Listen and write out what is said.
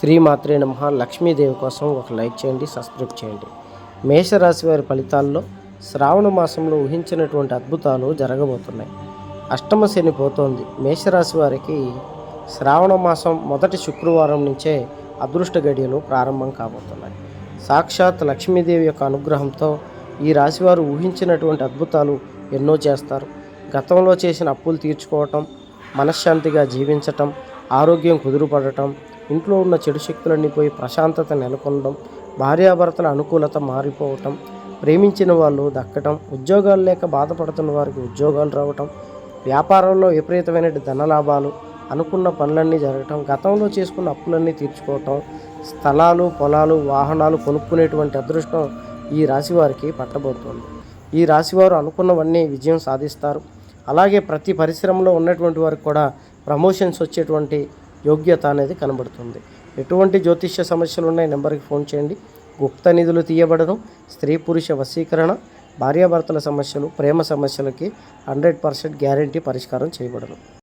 శ్రీమాత్రే నమ. లక్ష్మీదేవి కోసం ఒక లైక్ చేయండి సబ్స్క్రైబ్ చేయండి. మేషరాశి వారి ఫలితాల్లో శ్రావణ మాసంలో ఊహించినటువంటి అద్భుతాలు జరగబోతున్నాయి. అష్టమ శని పోతోంది. మేషరాశి వారికి శ్రావణ మాసం మొదటి శుక్రవారం నుంచే అదృష్ట గడియలు ప్రారంభం కాబోతున్నాయి. సాక్షాత్ లక్ష్మీదేవి యొక్క అనుగ్రహంతో ఈ రాశివారు ఊహించినటువంటి అద్భుతాలు ఎన్నో చేస్తారు. గతంలో చేసిన అప్పులు తీర్చుకోవటం మనశ్శాంతిగా జీవించటం ఆరోగ్యం కుదురుపడటం ఇంట్లో ఉన్న చెడు శక్తులన్నీ పోయి ప్రశాంతత నెలకొనడం భార్యాభర్తల అనుకూలత మారిపోవటం ప్రేమించిన వాళ్ళు దక్కటం ఉద్యోగాలు లేక బాధపడుతున్న వారికి ఉద్యోగాలు రావటం వ్యాపారంలో విపరీతమైన ధనలాభాలు అనుకున్న పనులన్నీ జరగటం గతంలో చేసుకున్న అప్పులన్నీ తీర్చుకోవటం స్థలాలు పొలాలు వాహనాలు కొనుక్కునేటువంటి అదృష్టం ఈ రాశి వారికి పట్టబోతోంది. ఈ రాశివారు అనుకున్నవన్నీ విజయం సాధిస్తారు. అలాగే ప్రతి పరిశ్రమలో ఉన్నటువంటి వారికి కూడా ప్రమోషన్స్ వచ్చేటువంటి యోగ్యత అనేది కనబడుతుంది. ఎటువంటి జ్యోతిష్య సమస్యలు ఉన్నాయి నెంబర్కి ఫోన్ చేయండి. గుప్త నిధులు తీయబడడం స్త్రీ పురుష వశీకరణ భార్యాభర్తల సమస్యలు ప్రేమ సమస్యలకి హండ్రెడ్ పర్సెంట్ గ్యారంటీ పరిష్కారం చేయబడను